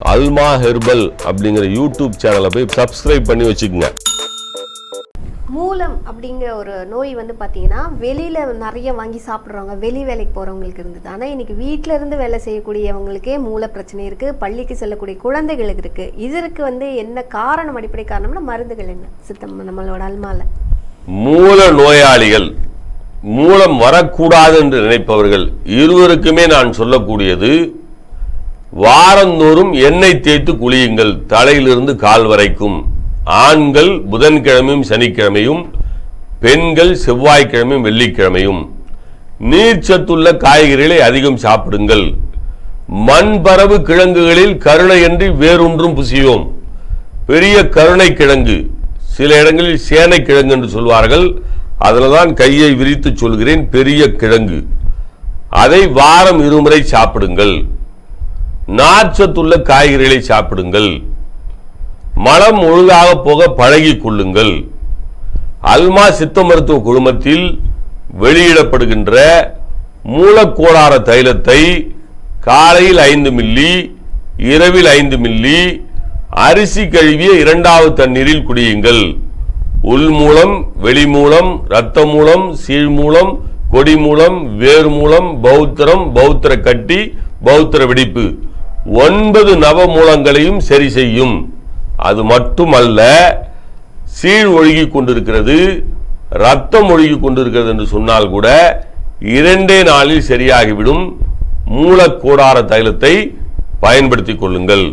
அல்மா herbal அப்படிங்கிற YouTube சேனலை போய் சப்ஸ்கிரைப் பண்ணி வச்சுக்கோங்க. மூலம் அப்படிங்கிற ஒரு நோய் வந்து பார்த்தீங்கன்னா வெளியில் நிறைய வாங்கி சாப்பிட்றவங்க வெளி வேலைக்கு போகிறவங்களுக்கு இருந்தது. ஆனால் இன்னைக்கு வீட்டில இருந்து வேலை செய்யக்கூடியவங்களுக்கே மூல பிரச்சனை இருக்குது பள்ளிக்கு செல்லக்கூடிய குழந்தைகளுக்கு இருக்குது இதற்கு வந்து என்ன காரணம் அடிப்படை காரணம்னா மருந்துகள் என்ன? சித்தம் நம்மளோட அல்மால. மூல நோயாளிகள் மூலம் வரக்கூடாது என்று நினைப்பவர்கள் இருவருக்குமே நான் சொல்லக்கூடியது வாரந்தோறும் எண்ணெய் தேய்த்து குளியுங்கள். தலையிலிருந்து கால் வரைக்கும். ஆண்கள் புதன்கிழமையும் சனிக்கிழமையும் பெண்கள் செவ்வாய்க்கிழமையும் வெள்ளிக்கிழமையும். நீர்ச்சத்துள்ள காய்கறிகளை அதிகம் சாப்பிடுங்கள். மண்பரவு கிழங்குகளில் கருணையன்றி வேறொன்றும் புசியோம். பெரிய கருணை கிழங்கு சில இடங்களில் சேனை கிழங்கு என்று சொல்வார்கள். அதில் தான் கையை விரித்து சொல்கிறேன் பெரிய கிழங்கு. அதை வாரம் இருமுறை சாப்பிடுங்கள். நார்ச்சத்துள்ள காய்கறிகளை சாப்பிடுங்கள். மலம் ஒழுங்காக போக பழகி கொள்ளுங்கள். அல்மா சித்த மருத்துவ குழுமத்தில் வெளியிடப்படுகின்ற மூலக்கோளார தைலத்தை காலையில் ஐந்து மில்லி இரவில் ஐந்து மில்லி அரிசி கழுவிய இரண்டாவது தண்ணீரில் குடியுங்கள். உள் மூலம் வெளி மூலம் இரத்த மூலம் சீழ் மூலம் கொடி மூலம் வேர் மூலம் பௌத்திரம் பௌத்திர கட்டி பௌத்திர வெடிப்பு. ஒன்பது நவ மூலங்களையும் சரி செய்யும். அது மட்டுமல்ல சீழ் ஒழுகி கொண்டிருக்கிறது ரத்தம் ஒழுகி கொண்டிருக்கிறது என்று சொன்னால் கூட இரண்டே நாளில் சரியாகிவிடும். மூலக்கூடார தைலத்தை பயன்படுத்திக் கொள்ளுங்கள்.